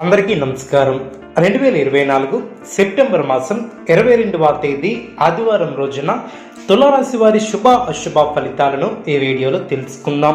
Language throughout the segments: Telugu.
అందరికీ నమస్కారం. రెండు వేల ఇరవై నాలుగు సెప్టెంబర్ మాసం ఇరవై రెండవ తేదీ ఆదివారం రోజున తులారాశి వారి శుభ అశుభ ఫలితాలను ఈ వీడియోలో తెలుసుకుందాం.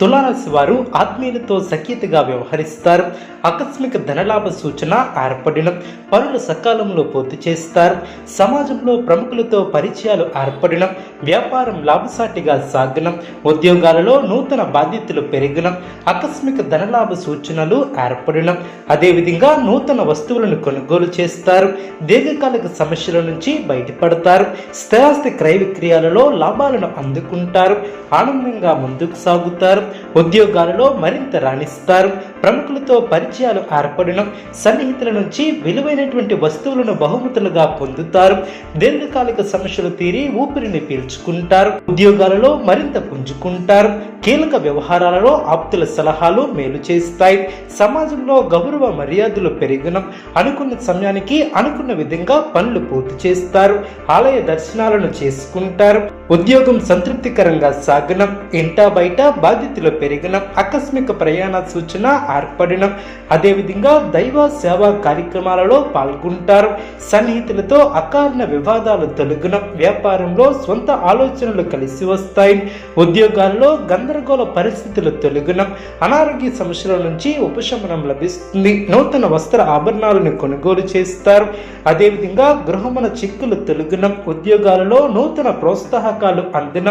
తులారాశి వారు ఆత్మీయులతో సఖ్యతగా వ్యవహరిస్తారు. ఆకస్మిక ధనలాభ సూచన ఏర్పడిన పనులు సకాలంలో పూర్తి చేస్తారు. సమాజంలో ప్రముఖులతో పరిచయాలు ఏర్పడిన వ్యాపారం లాభసాటిగా సాగిన ఉద్యోగాలలో నూతన బాధ్యతలు పెరిగిన ఆకస్మిక ధనలాభ సూచనలు ఏర్పడిన అదేవిధంగా నూతన వస్తువులను కొనుగోలు చేస్తారు. దీర్ఘకాలిక సమస్యల నుంచి బయటపడతారు. స్థిరాస్తి క్రయ విక్రయాలలో లాభాలను అందుకుంటారు. ఆనందంగా ముందుకు సాగుతారు. ఉద్యోగాలలో మరింత రాణిస్తారు. ప్రముఖులతో పరిచయాలు ఏర్పడిన. సన్నిహితుల నుంచి విలువైనటువంటి వస్తువులను బహుమతులుగా పొందుతారు. దీర్ఘకాలిక సమస్యలు తీరి ఊపిరిని పీల్చుకుంటారు. ఉద్యోగాలలో మరింత పుంజుకుంటారు. కీలక వ్యవహారాలలో ఆప్తుల సలహాలు మేలు చేస్తాయి. సమాజంలో గౌరవ మర్యాదలు పెరిగిన. అనుకున్న సమయానికి అనుకున్న విధంగా పనులు పూర్తి చేస్తారు. ఆలయ దర్శనాలను చేసుకుంటారు. ఉద్యోగం సంతృప్తికరంగా సాగనం. ఇంటా బయట బాధ్యత బాధ్యతలు పెరిగిన ఆకస్మిక ప్రయాణ సూచన ఏర్పడడం అదేవిధంగా దైవ సేవా కార్యక్రమాలలో పాల్గొంటారు. సన్నిహితులతో అకారణ వివాదాలు తొలగిన వ్యాపారంలో సొంత ఆలోచనలు కలిసి వస్తాయి. ఉద్యోగాల్లో గందరగోళ పరిస్థితులు తొలగిన అనారోగ్య సమస్యల నుంచి ఉపశమనం లభిస్తుంది. నూతన వస్త్ర ఆభరణాలను కొనుగోలు చేస్తారు. అదేవిధంగా గృహమున చిక్కులు తొలగిన ఉద్యోగాలలో నూతన ప్రోత్సాహకాలు అందిన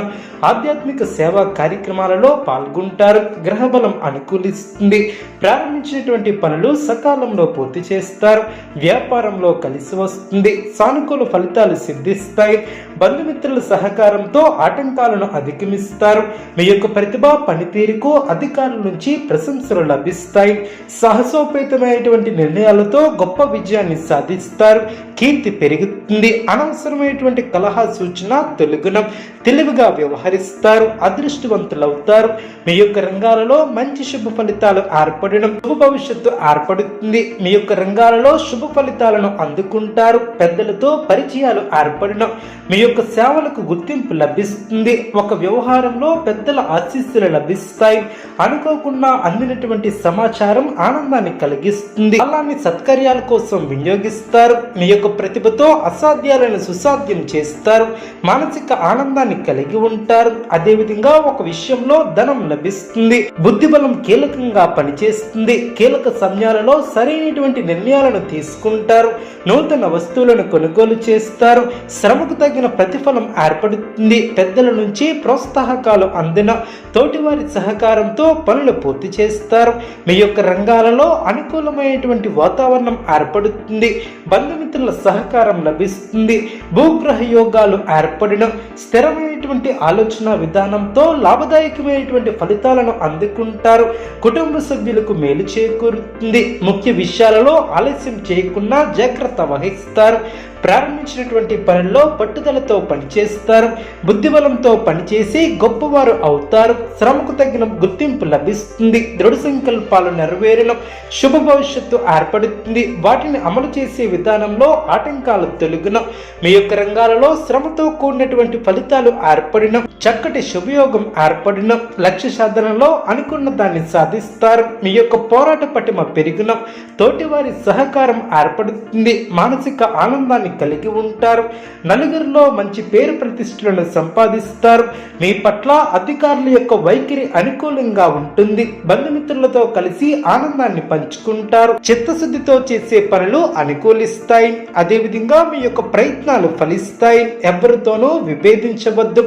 ఆధ్యాత్మిక సేవా కార్యక్రమాలలో పాల్గొంటారు గ్రహబలం అనుకూలిస్తుంది. ప్రారంభించినటువంటి పనులు సకాలంలో పూర్తి చేస్తారు. వ్యాపారంలో కలిసి వస్తుంది. సానుకూల ఫలితాలు సిద్ధిస్తాయి. బంధుమిత్రుల సహకారంతో ఆటంకాలను అధిగమిస్తారు. మీ యొక్క ప్రతిభ పనితీరుకు అధికారుల నుంచి ప్రశంసలు లభిస్తాయి. సాహసోపేతమైనటువంటి నిర్ణయాలతో గొప్ప విజయాన్ని సాధిస్తారు. కీర్తి పెరుగుతుంది. అనవసరమైనటువంటి కలహ సూచన తెలుగున తెలివిగా వ్యవహరిస్తారు. అదృష్టవంతులవుతారు. మీ యొక్క రంగాలలో మంచి శుభ ఫలితాలు ఏర్పడడం శుభ భవిష్యత్తు ఏర్పడుతుంది. మీ యొక్క రంగాలలో శుభ ఫలితాలను అందుకుంటారు. పెద్దలతో పరిచయాలు ఏర్పడడం. మీ యొక్క సేవలకు గుర్తింపు లభిస్తుంది. ఒక వ్యవహారంలో పెద్దల ఆశీస్సులు లభిస్తాయి. అనుకోకుండా అందినటువంటి సమాచారం ఆనందాన్ని కలిగిస్తుంది. అలాన్ని సత్కార్యాల కోసం వినియోగిస్తారు. మీ యొక్క ప్రతిభతో అసాధ్యాలను సుసాధ్యం చేస్తారు. మానసిక ఆనందాన్ని కలిగి ఉంటారు. అదేవిధంగా ఒక విషయంలో ధనం లభిస్తుంది. బుద్ధిబలం కీలకంగా పనిచేస్తుంది. కీలక సమయాలలో సరైనటువంటి నిర్ణయాలను తీసుకుంటారు. నూతన వస్తువులను కొనుగోలు చేస్తారు. శ్రమకు తగిన ప్రతిఫలం ఏర్పడుతుంది. పెద్దల నుంచి ప్రోత్సాహకాలు అందిన తోటివారి సహకారంతో పనులు పూర్తి చేస్తారు. మీ యొక్క రంగాలలో అనుకూలమైనటువంటి వాతావరణం ఏర్పడుతుంది. బంధుమిత్రుల సహకారం లభిస్తుంది. భూగ్రహ యోగాలు ఏర్పడిన స్థిరమైన స్థిరమైనటువంటి ఆలోచన విధానంతో లాభదాయకమైనటువంటి ఫలితాలను అందుకుంటారు. కుటుంబ సభ్యులకు మేలు చేకూరుతుంది. ముఖ్య విషయాలలో ఆలస్యం చేయకుండా జాగ్రత్త వహిస్తారు. ప్రారంభించినటువంటి పనుల్లో పట్టుదలతో పనిచేస్తారు. బుద్ధిబలంతో పనిచేసి గొప్పవారు అవుతారు. శ్రమకు తగిన గుర్తింపు లభిస్తుంది. దృఢ సంకల్పాలు నెరవేరడం శుభ భవిష్యత్తు ఏర్పడుతుంది. వాటిని అమలు చేసే విధానంలో ఆటంకాలు తొలగిన. మీ యొక్క రంగాలలో శ్రమతో కూడినటువంటి ఫలితాలు ఏర్పడిన చక్కటి శుభయోగం ఏర్పడిన లక్ష్య సాధనలో అనుకున్న దాన్ని సాధిస్తారు. మీ యొక్క పోరాట పటిమ పెరిగిన తోటివారి సహకారం ఏర్పడుతుంది మానసిక ఆనందాన్ని కలిగి ఉంటారు. నలుగురిలో మంచి పేరు ప్రతిష్టలను సంపాదిస్తారు. మీ పట్ల అధికారుల యొక్క వైఖరి అనుకూలంగా ఉంటుంది. బంధుమిత్రులతో కలిసి ఆనందాన్ని పంచుకుంటారు. చిత్తశుద్ధితో చేసే పనులు అనుకూలిస్తాయి. అదేవిధంగా మీ యొక్క ప్రయత్నాలు ఫలిస్తాయి. ఎవరితోనూ విభేదించవద్దు.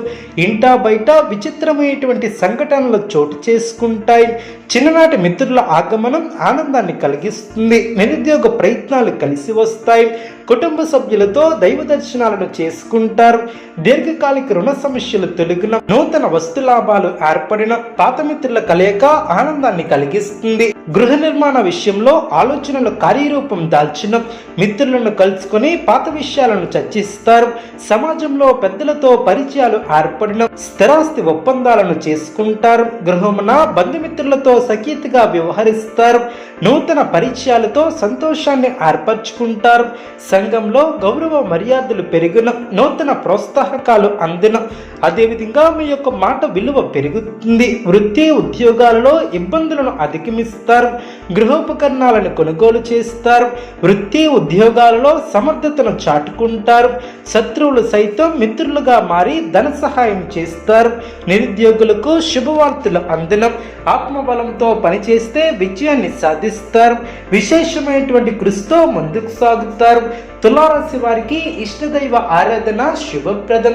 ఇంటా బయట విచిత్రమైనటువంటి సంఘటనలు చోటు చేసుకుంటాయి. చిన్ననాటి మిత్రుల ఆగమనం ఆనందాన్ని కలిగిస్తుంది. నిరుద్యోగ ప్రయత్నాలు కలిసి వస్తాయి. కుటుంబ సభ్యులతో దైవ దర్శనాలను చేసుకుంటారు. దీర్ఘకాలిక రుణ సమస్యలు తొలగిన నూతన వస్తు లాభాలు ఏర్పడిన పాత మిత్రుల కలయిక ఆనందాన్ని కలిగిస్తుంది. గృహ నిర్మాణ విషయంలో ఆలోచనలు కార్యరూపం దాల్చిన మిత్రులను కలుసుకొని పాత విషయాలను చర్చిస్తారు. సమాజంలో పెద్దలతో పరిచయాలు ఏర్పడిన స్థిరాస్తి ఒప్పందాలను చేసుకుంటారు. గృహమున బంధుమిత్రులతో సఖీతగా వ్యవహరిస్తారు. నూతన పరిచయాలతో సంతోషాన్ని ఏర్పరచుకుంటారు. సంఘంలో గౌరవ మర్యాదలు పెరిగిన నూతన ప్రోత్సాహకాలు అందిన అదేవిధంగా మీ యొక్క మాట విలువ పెరుగుతుంది. వృత్తి ఉద్యోగాలలో ఇబ్బందులను అధిగమిస్తారు. గృహోపకరణాలను కొనుగోలు చేస్తారు. వృత్తి ఉద్యోగాలలో సమర్థతను చాటుకుంటారు. శత్రువులు సైతం మిత్రులుగా మారి ధన సహాయం చేస్తారు. నిరుద్యోగులకు శుభవార్తలు అందడం ఆత్మబలంతో పనిచేస్తే విజయాన్ని సాధిస్తారు. విశేషమైనటువంటి కృషితో ముందుకు సాగుతారు. తులారాశి వారికి ఇష్టదైవ ఆరాధన శుభప్రదం.